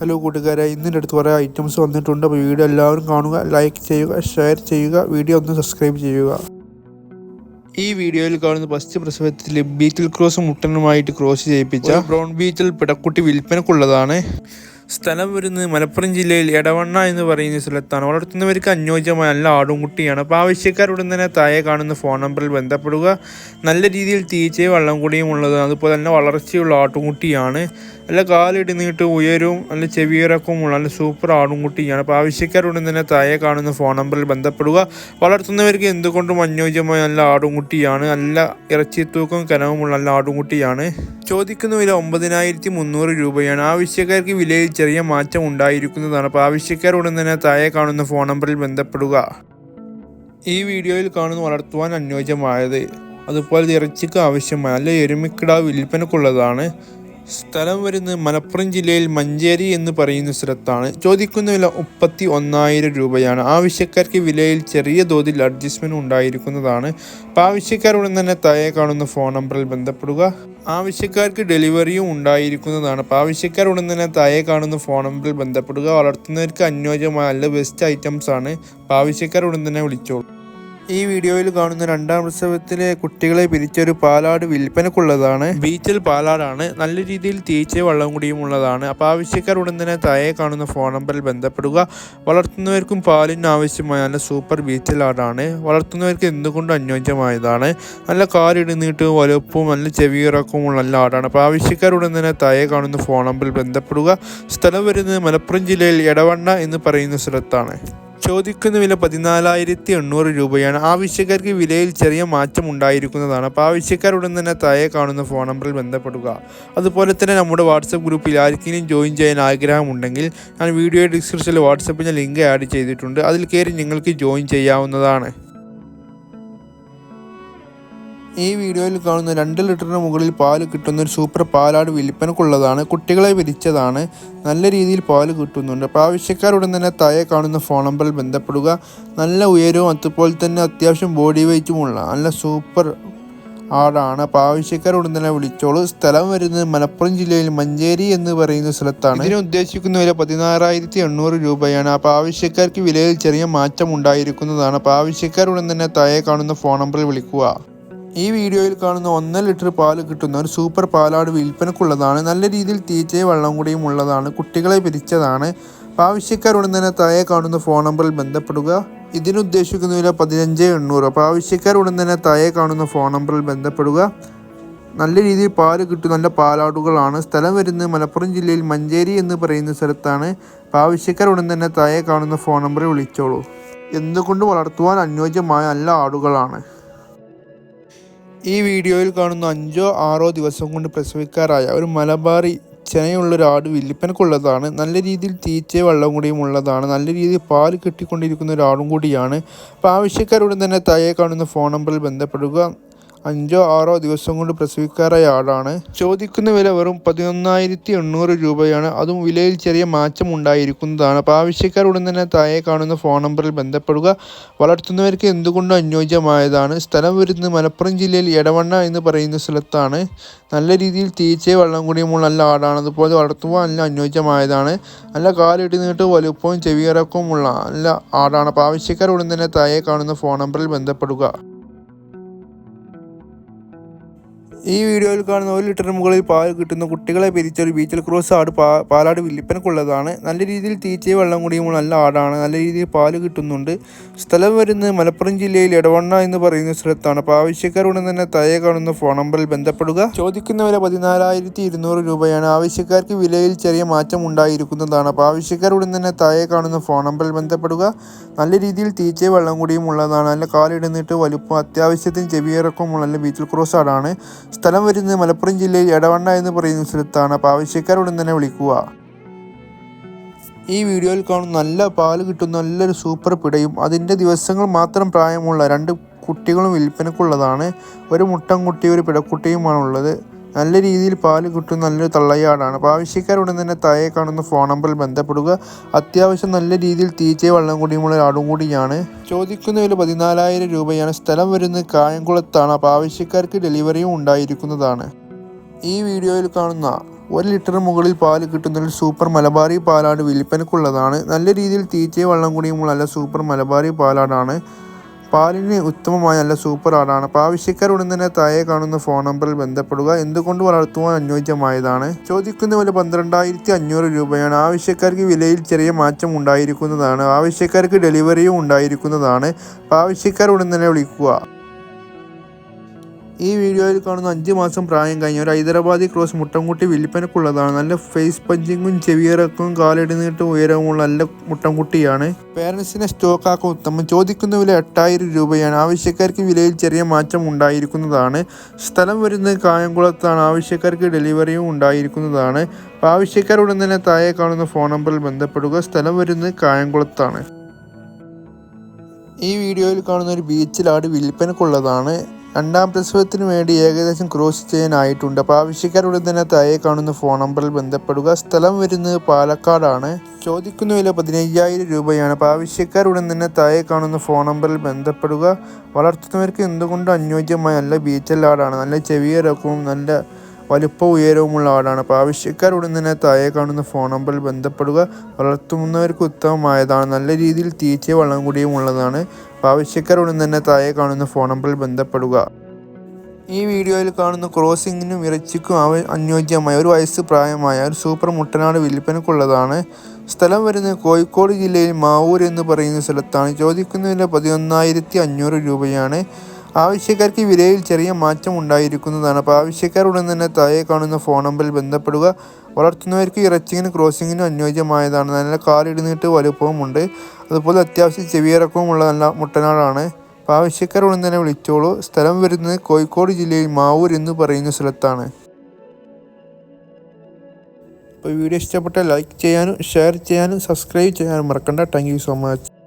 Hello കൂട്ടുകാരെ. ഇന്നിന്റെ അടുത്ത് കുറേ ഐറ്റംസ് വന്നിട്ടുണ്ട്. അപ്പോൾ വീഡിയോ എല്ലാവരും കാണുക ലൈക്ക് ചെയ്യുക ഷെയർ ചെയ്യുക വീഡിയോ ഒന്ന് സബ്സ്ക്രൈബ് ചെയ്യുക. ഈ വീഡിയോയിൽ കാണുന്ന ഫസ്റ്റ് പ്രസവത്തിൽ ബീറ്റിൽ ക്രോസ് മുട്ടനുമായിട്ട് ക്രോസ് ചെയ്യിപ്പിച്ച ബ്രൗൺ ബീറ്റിൽ പിടക്കുട്ടി വിൽപ്പനക്കുള്ളതാണ്. സ്ഥലം വരുന്നത് മലപ്പുറം ജില്ലയിൽ എടവണ്ണ എന്ന് പറയുന്ന സ്ഥലത്താണ്. വളർത്തുന്നവർക്ക് അനുയോജ്യമായ നല്ല ആടുംകുട്ടിയാണ് അപ്പോൾ ആവശ്യക്കാരുടൻ തന്നെ താഴെ കാണുന്ന ഫോൺ നമ്പറിൽ ബന്ധപ്പെടുക. നല്ല രീതിയിൽ തീച്ചയും വെള്ളം കൂടിയും ഉള്ളതാണ് അതുപോലെ തന്നെ വളർച്ചയുള്ള ആട്ടുംകുട്ടിയാണ് നല്ല കാലിടുന്നിട്ട് ഉയരവും നല്ല ചെവിയിറക്കവുമുള്ള നല്ല സൂപ്പർ ആടുംകുട്ടിയാണ് അപ്പോൾ ആവശ്യക്കാരുടൻ തന്നെ താഴെ കാണുന്ന ഫോൺ നമ്പറിൽ ബന്ധപ്പെടുക. വളർത്തുന്നവർക്ക് എന്തുകൊണ്ടും അനുയോജ്യമായ നല്ല ആടുംകുട്ടിയാണ് നല്ല ഇറച്ചി തൂക്കവും കനവുമുള്ള നല്ല ആടുംകുട്ടിയാണ് ചോദിക്കുന്ന വില ഒമ്പതിനായിരത്തി മുന്നൂറ് രൂപയാണ്. ആവശ്യക്കാർക്ക് വിലയിൽ ചെറിയ മാറ്റം ഉണ്ടായിരിക്കുന്നതാണ്. അപ്പോൾ ആവശ്യക്കാർ ഉടൻ തന്നെ താഴെ കാണുന്ന ഫോൺ നമ്പറിൽ ബന്ധപ്പെടുക. ഈ വീഡിയോയിൽ കാണുന്ന വളർത്തുവാൻ അനുയോജ്യമായത് അതുപോലെ ഇറച്ചിക്ക് ആവശ്യമായ നല്ല എരുമിക്കിടാവ് വിൽപ്പനക്കുള്ളതാണ്. സ്ഥലം വരുന്നത് മലപ്പുറം ജില്ലയിൽ മഞ്ചേരി എന്ന് പറയുന്ന സ്ഥലത്താണ്. ചോദിക്കുന്ന വില മുപ്പത്തി ഒന്നായിരം രൂപയാണ്. ആവശ്യക്കാർക്ക് വിലയിൽ ചെറിയ തോതിൽ അഡ്ജസ്റ്റ്മെന്റ് ഉണ്ടായിരിക്കുന്നതാണ്. അപ്പോൾ ആവശ്യക്കാരുടൻ തന്നെ താഴെ കാണുന്ന ഫോൺ നമ്പറിൽ ബന്ധപ്പെടുക. ആവശ്യക്കാർക്ക് ഡെലിവറിയും ഉണ്ടായിരിക്കുന്നതാണ്. അപ്പോൾ ആവശ്യക്കാരുടൻ തന്നെ താഴെ കാണുന്ന ഫോൺ നമ്പറിൽ ബന്ധപ്പെടുക. വളർത്തുന്നവർക്ക് അനുയോജ്യമായ നല്ല ബെസ്റ്റ് ഐറ്റംസ് ആണ്. അപ്പോൾ ആവശ്യക്കാരുടൻ തന്നെ വിളിച്ചോളൂ. ഈ വീഡിയോയിൽ കാണുന്ന രണ്ടാം പ്രസവത്തിലെ കുട്ടികളെ പിരിച്ചൊരു പാലാട് വിൽപ്പനക്കുള്ളതാണ്. ബീച്ചിൽ പാലാടാണ്. നല്ല രീതിയിൽ തീച്ച വള്ളം കൂടിയും ഉള്ളതാണ്. അപ്പോൾ ആവശ്യക്കാർ ഉടൻ തന്നെ താഴെ കാണുന്ന ഫോൺ നമ്പറിൽ ബന്ധപ്പെടുക. വളർത്തുന്നവർക്കും പാലിന് ആവശ്യമായ നല്ല സൂപ്പർ ബീച്ചിൽ ആടാണ് വളർത്തുന്നവർക്ക് എന്തുകൊണ്ടും അനുയോജ്യമായതാണ്. നല്ല കാലിടുന്നിട്ട് വലുപ്പവും നല്ല ചെവിയിറക്കവും നല്ല ആടാണ്. അപ്പോൾ ആവശ്യക്കാർ ഉടൻ തന്നെ താഴെ കാണുന്ന ഫോൺ നമ്പറിൽ ബന്ധപ്പെടുക. സ്ഥലം വരുന്നത് മലപ്പുറം ജില്ലയിൽ എടവണ്ണ എന്ന് പറയുന്ന സ്ഥലത്താണ്. ചോദിക്കുന്ന വില പതിനാലായിരത്തി എണ്ണൂറ് രൂപയാണ്. ആവശ്യക്കാർക്ക് വിലയിൽ ചെറിയ മാറ്റം ഉണ്ടായിരിക്കുന്നതാണ്. അപ്പോൾ ആവശ്യക്കാർ ഉടൻ തന്നെ താഴെ കാണുന്ന ഫോൺ നമ്പറിൽ ബന്ധപ്പെടുക. അതുപോലെ തന്നെ നമ്മുടെ വാട്സപ്പ് ഗ്രൂപ്പിൽ ആർക്കെങ്കിലും ജോയിൻ ചെയ്യാൻ ആഗ്രഹമുണ്ടെങ്കിൽ ഞാൻ വീഡിയോ ഡിസ്ക്രിപ്ഷനിൽ വാട്സപ്പിന്റെ ലിങ്ക് ആഡ് ചെയ്തിട്ടുണ്ട്. അതിൽ കയറി നിങ്ങൾക്ക് ജോയിൻ ചെയ്യാവുന്നതാണ്. ഈ വീഡിയോയിൽ കാണുന്ന രണ്ട് ലിറ്ററിന് മുകളിൽ പാൽ കിട്ടുന്ന ഒരു സൂപ്പർ പാലാട് വിൽപ്പനക്കുള്ളതാണ് കുട്ടികളെ വിരിച്ചതാണ്. നല്ല രീതിയിൽ പാൽ കിട്ടുന്നുണ്ട്. അപ്പോൾ ആവശ്യക്കാരുടൻ തന്നെ താഴെ കാണുന്ന ഫോൺ നമ്പറിൽ ബന്ധപ്പെടുക. നല്ല ഉയരവും അതുപോലെ തന്നെ അത്യാവശ്യം ബോഡി വെയ്റ്റുമുള്ള നല്ല സൂപ്പർ ആടാണ്. അപ്പോൾ ആവശ്യക്കാരുടൻ തന്നെ വിളിച്ചോളൂ. സ്ഥലം വരുന്നത് മലപ്പുറം ജില്ലയിൽ മഞ്ചേരി എന്ന് പറയുന്ന സ്ഥലത്താണ്. ഇതിന് ഉദ്ദേശിക്കുന്ന വില പതിനാറായിരത്തി എണ്ണൂറ് രൂപയാണ്. അപ്പോൾ ആവശ്യക്കാർക്ക് വിലയിൽ ചെറിയ മാറ്റം ഉണ്ടായിരിക്കുന്നതാണ്. അപ്പോൾ ആവശ്യക്കാരുടൻ തന്നെ താഴെ കാണുന്ന ഫോൺ നമ്പറിൽ വിളിക്കുക. ഈ വീഡിയോയിൽ കാണുന്ന ഒന്നര ലിറ്റർ പാൽ കിട്ടുന്ന ഒരു സൂപ്പർ പാലാട് വിൽപ്പനക്കുള്ളതാണ്. നല്ല രീതിയിൽ തീറ്റയും വെള്ളം കൂടിയും ഉള്ളതാണ്. കുട്ടികളെ പിരിച്ചതാണ്. ആവശ്യക്കാരുടൻ തന്നെ താഴെ കാണുന്ന ഫോൺ നമ്പറിൽ ബന്ധപ്പെടുക. ഇതിനുദ്ദേശിക്കുന്ന വില പതിനഞ്ച് എണ്ണൂറ്. അപ്പോൾ ആവശ്യക്കാരുടൻ തന്നെ താഴെ കാണുന്ന ഫോൺ നമ്പറിൽ ബന്ധപ്പെടുക. നല്ല രീതിയിൽ പാൽ കിട്ടും നല്ല പാലാടുകളാണ്. സ്ഥലം വരുന്നത് മലപ്പുറം ജില്ലയിൽ മഞ്ചേരി എന്ന് പറയുന്ന സ്ഥലത്താണ്. അപ്പോൾ ആവശ്യക്കാരുടൻ തന്നെ താഴെ കാണുന്ന ഫോൺ നമ്പറിൽ വിളിച്ചോളൂ. എന്തുകൊണ്ട് വളർത്തുവാൻ അനുയോജ്യമായ നല്ല ആടുകളാണ്? ഈ വീഡിയോയിൽ കാണുന്ന അഞ്ചോ ആറോ ദിവസം കൊണ്ട് പ്രസവിക്കാറായ ഒരു മലബാറി ചെനയുള്ള ഒരു ആട് വില്ലിപ്പനക്കുള്ളതാണ്. നല്ല രീതിയിൽ തീറ്റയും വെള്ളം കൂടിയും ഉള്ളതാണ്. നല്ല രീതിയിൽ പാൽ കിട്ടിക്കൊണ്ടിരിക്കുന്ന ഒരു ആടും കൂടിയാണ് അപ്പോൾ ആവശ്യക്കാരുടൻ തന്നെ താഴെ കാണുന്ന ഫോൺ നമ്പറിൽ ബന്ധപ്പെടുക. അഞ്ചോ ആറോ ദിവസം കൊണ്ട് പ്രസവിക്കാറായ ആടാണ് ചോദിക്കുന്ന വില വെറും പതിനൊന്നായിരത്തി എണ്ണൂറ് രൂപയാണ്. അതും വിലയിൽ ചെറിയ മാറ്റം ഉണ്ടായിരിക്കുന്നതാണ്. അപ്പോൾ ആവശ്യക്കാരുടൻ തന്നെ താഴെ കാണുന്ന ഫോൺ നമ്പറിൽ ബന്ധപ്പെടുക. വളർത്തുന്നവർക്ക് എന്തുകൊണ്ടും അനുയോജ്യമായതാണ്. സ്ഥലം വരുന്നത് മലപ്പുറം ജില്ലയിൽ എടവണ്ണ എന്ന് പറയുന്ന സ്ഥലത്താണ്. നല്ല രീതിയിൽ തീറ്റയും വെള്ളം കുടിയുമുള്ള നല്ല ആടാണ് അതുപോലെ വളർത്തുവാൻ നല്ല അനുയോജ്യമായതാണ്. നല്ല കാലിടുന്നിട്ട് വലുപ്പവും ചെവിയിറക്കവുമുള്ള നല്ല ആടാണ് അപ്പോൾ ആവശ്യക്കാരുടൻ തന്നെ താഴെ കാണുന്ന ഫോൺ നമ്പറിൽ ബന്ധപ്പെടുക. ഈ വീഡിയോയിൽ കാണുന്ന ഒരു ലിറ്ററിന് മുകളിൽ പാൽ കിട്ടുന്ന കുട്ടികളെ പിരിച്ച ഒരു ബീച്ചൽ ക്രോസ് ആട് പാ പാലാട് വില്ലിപ്പനക്കുള്ളതാണ്. നല്ല രീതിയിൽ തീറ്റയും വെള്ളം കൂടിയുമുള്ള നല്ല ആടാണ്. നല്ല രീതിയിൽ പാൽ കിട്ടുന്നുണ്ട്. സ്ഥലം വരുന്നത് മലപ്പുറം ജില്ലയിൽ ഇടവണ്ണ എന്ന് പറയുന്ന സ്ഥലത്താണ്. അപ്പോൾ ആവശ്യക്കാരുടൻ തന്നെ തയ്യെ കാണുന്ന ഫോൺ നമ്പറിൽ ബന്ധപ്പെടുക. ചോദിക്കുന്ന വില പതിനാലായിരത്തി ഇരുന്നൂറ് രൂപയാണ് ആവശ്യക്കാർക്ക് വിലയിൽ ചെറിയ മാറ്റം ഉണ്ടായിരിക്കുന്നതാണ്. അപ്പോൾ ആവശ്യക്കാരുടൻ തന്നെ തയ്യെ കാണുന്ന ഫോൺ നമ്പറിൽ ബന്ധപ്പെടുക. നല്ല രീതിയിൽ തീറ്റയും വെള്ളം കുടിയും ഉള്ളതാണ്. നല്ല കാലിടുന്നിട്ട് വലുപ്പം അത്യാവശ്യത്തിന് ചെവിയിറക്കമുള്ള നല്ല ബീച്ചിൽ ക്രോസ് ആടാണ്. സ്ഥലം വരുന്നത് മലപ്പുറം ജില്ലയിൽ എടവണ്ണ എന്ന് പറയുന്ന സ്ഥലത്താണ്. അപ്പോൾ ആവശ്യക്കാരുടൻ തന്നെ വിളിക്കുക. ഈ വീഡിയോയിൽ കാണുന്ന നല്ല പാൽ കിട്ടുന്ന നല്ലൊരു സൂപ്പർ പിടയും അതിന്റെ ദിവസങ്ങൾ മാത്രം പ്രായമുള്ള രണ്ട് കുട്ടികളും വിൽപ്പനക്കുള്ളതാണ് ഒരു മുട്ടൻകുട്ടി ഒരു പിടക്കുട്ടിയുമാണുള്ളത്. നല്ല രീതിയിൽ പാൽ കിട്ടുന്ന നല്ലൊരു തള്ളയാടാണ്. അപ്പോൾ ആവശ്യക്കാരുടൻ തന്നെ താഴെ കാണുന്ന ഫോൺ നമ്പറിൽ ബന്ധപ്പെടുക. അത്യാവശ്യം നല്ല രീതിയിൽ തീറ്റയും വെള്ളം കൂടിയുമുള്ള ആടും കൂടിയാണ്. ചോദിക്കുന്ന വില പതിനാലായിരം രൂപയാണ് സ്ഥലം വരുന്നത്. കായംകുളത്താണ്. അപ്പോൾ ആവശ്യക്കാർക്ക് ഡെലിവറിയും ഉണ്ടായിരിക്കുന്നതാണ്. ഈ വീഡിയോയിൽ കാണുന്ന ഒരു ലിറ്റർ മുകളിൽ പാൽ കിട്ടുന്ന ഒരു സൂപ്പർ മലബാറി പാലാണ് വിൽപ്പനക്കുള്ളതാണ് നല്ല രീതിയിൽ തീറ്റയും വെള്ളം കൂടിയുമുള്ള നല്ല സൂപ്പർ മലബാറി പാലാടാണ്. പാലിന് ഉത്തമമായ നല്ല സൂപ്പർ ആടാണ്. ആവശ്യക്കാർ ഉടൻ തന്നെ താഴെ കാണുന്ന ഫോൺ നമ്പറിൽ ബന്ധപ്പെടുക എന്തുകൊണ്ട് വളർത്തുവാൻ അനുയോജ്യമായതാണ്? ചോദിക്കുന്ന വില പന്ത്രണ്ടായിരത്തി അഞ്ഞൂറ് രൂപയാണ്. ആവശ്യക്കാർക്ക് വിലയിൽ ചെറിയ മാറ്റം ഉണ്ടായിരിക്കുന്നതാണ്. ആവശ്യക്കാർക്ക് ഡെലിവറിയും ഉണ്ടായിരിക്കുന്നതാണ്. ആവശ്യക്കാർ ഉടൻ തന്നെ വിളിക്കുക. ഈ വീഡിയോയിൽ കാണുന്ന അഞ്ച് മാസം പ്രായം കഴിഞ്ഞ ഒരു ഹൈദരാബാദി ക്രോസ് മുട്ടംകുട്ടി വിൽപ്പനക്കുള്ളതാണ് നല്ല ഫേസ് പഞ്ചിങ്ങും ചെവിയിറക്കും കാലിടുന്നിട്ടും ഉയരവുമുള്ള നല്ല മുട്ടംകുട്ടിയാണ് പേരൻസിനെ സ്റ്റോക്കാക്കാൻ ഉത്തമം ചോദിക്കുന്ന വില എട്ടായിരം രൂപയാണ്. ആവശ്യക്കാർക്ക് വിലയിൽ ചെറിയ മാറ്റം ഉണ്ടായിരിക്കുന്നതാണ്. സ്ഥലം വരുന്നത് കായംകുളത്താണ്. ആവശ്യക്കാർക്ക് ഡെലിവറിയും ഉണ്ടായിരിക്കുന്നതാണ്. ആവശ്യക്കാരുടൻ തന്നെ താഴെ കാണുന്ന ഫോൺ നമ്പറിൽ ബന്ധപ്പെടുക. സ്ഥലം വരുന്നത് കായംകുളത്താണ്. ഈ വീഡിയോയിൽ കാണുന്ന ഒരു ബീച്ചിലാട് വിൽപ്പനക്കുള്ളതാണ് രണ്ടാം പ്രസവത്തിന് വേണ്ടി ഏകദേശം ക്രോസ് ചെയ്യാനായിട്ടുണ്ട്. അപ്പോൾ ആവശ്യക്കാരുടൻ തന്നെ താഴെ കാണുന്ന ഫോൺ നമ്പറിൽ ബന്ധപ്പെടുക. സ്ഥലം വരുന്നത് പാലക്കാടാണ്. ചോദിക്കുന്ന വില പതിനയ്യായിരം രൂപയാണ്. അപ്പോൾ ആവശ്യക്കാരുടൻ തന്നെ താഴെ കാണുന്ന ഫോൺ നമ്പറിൽ ബന്ധപ്പെടുക. വളർത്തുന്നവർക്ക് എന്തുകൊണ്ടും അനുയോജ്യമായ നല്ല ബീച്ചൽ ആടാണ്. നല്ല ചെവിയിറക്കവും നല്ല വലുപ്പ ഉയരവുമുള്ള ആളാണ്. അപ്പോൾ ആവശ്യക്കാരുടൻ തന്നെ താഴെ കാണുന്ന ഫോൺ നമ്പറിൽ ബന്ധപ്പെടുക വളർത്തുന്നവർക്ക് ഉത്തമമായതാണ്. നല്ല രീതിയിൽ തീറ്റയും വള്ളം കൂടിയും ഉള്ളതാണ്. അപ്പോൾ ആവശ്യക്കാരുടൻ തന്നെ താഴെ കാണുന്ന ഫോൺ നമ്പറിൽ ബന്ധപ്പെടുക. ഈ വീഡിയോയിൽ കാണുന്ന ക്രോസിങ്ങിനും ഇറച്ചിക്കും അവ അനുയോജ്യമായ ഒരു വയസ്സ് പ്രായമായ ഒരു സൂപ്പർ മുട്ടനാട് വിൽപ്പനക്കുള്ളതാണ് സ്ഥലം വരുന്നത് കോഴിക്കോട് ജില്ലയിൽ മാവൂർ എന്ന് പറയുന്ന സ്ഥലത്താണ്. ചോദിക്കുന്ന വില പതിനൊന്നായിരത്തി അഞ്ഞൂറ് രൂപയാണ്. ആവശ്യക്കാർക്ക് വിലയിൽ ചെറിയ മാറ്റം ഉണ്ടായിരിക്കുന്നതാണ്. അപ്പോൾ ആവശ്യക്കാർ ഉടൻ തന്നെ താഴെ കാണുന്ന ഫോൺ നമ്പറിൽ ബന്ധപ്പെടുക. വളർത്തുന്നവർക്ക് ഇറച്ചിങ്ങിനും ക്രോസിങ്ങിനും അനുയോജ്യമായതാണ്. നല്ല കാലിടുന്നിട്ട് വലുപ്പവുമുണ്ട്. അതുപോലെ അത്യാവശ്യം ചെവിയിറക്കവുമുള്ള നല്ല മുട്ടനാടാണ്. അപ്പോൾ ആവശ്യക്കാർ ഉടൻ തന്നെ വിളിച്ചോളൂ. സ്ഥലം വരുന്നത് കോഴിക്കോട് ജില്ലയിൽ മാവൂർ എന്ന് പറയുന്ന സ്ഥലത്താണ്. അപ്പോൾ വീഡിയോ ഇഷ്ടപ്പെട്ടാൽ ലൈക്ക് ചെയ്യാനും ഷെയർ ചെയ്യാനും സബ്സ്ക്രൈബ് ചെയ്യാനും മറക്കണ്ട. Thank so much.